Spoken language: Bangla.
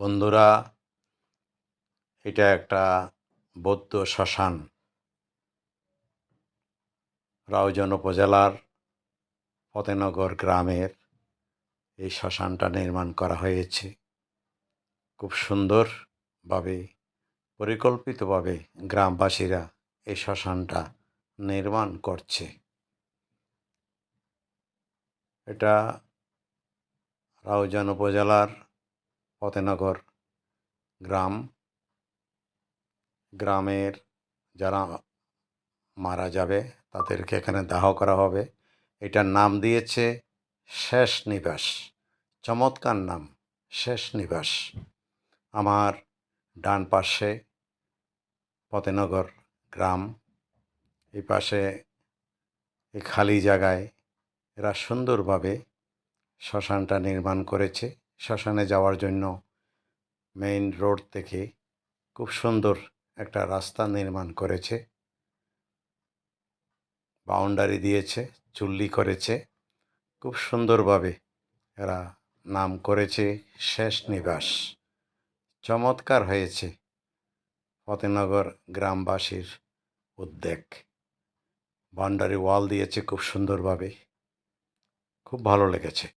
বন্ধুরা, এটা একটা বৌদ্ধ শ্মশান। রাউজান উপজেলার ফতেনগর গ্রামের এই শ্মশানটা নির্মাণ করা হয়েছে। খুব সুন্দরভাবে, পরিকল্পিতভাবে গ্রামবাসীরা এই শ্মশানটা নির্মাণ করছে। এটা রাউজান উপজেলার ফতেনগর গ্রাম। গ্রামের যারা মারা যাবে, তাদেরকে এখানে দাহ করা হবে। এটার নাম দিয়েছে শেষ নিবাস। চমৎকার নাম, শেষ নিবাস। আমার ডান পাশে ফতেনগর গ্রাম। এই পাশে এই খালি জায়গায় এরা সুন্দরভাবে শ্মশানটা নির্মাণ করেছে। শ্মশানে যাওয়ার জন্য মেইন রোড থেকে খুব সুন্দর একটা রাস্তা নির্মাণ করেছে। বাউন্ডারি দিয়েছে, চুল্লি করেছে। খুব সুন্দরভাবে এরা নাম করেছে শেষ নিবাস। চমৎকার হয়েছে ফতেনগর গ্রামবাসীর উদ্যোগ বাউন্ডারি ওয়াল দিয়েছে খুব সুন্দরভাবে। খুব ভালো লেগেছে।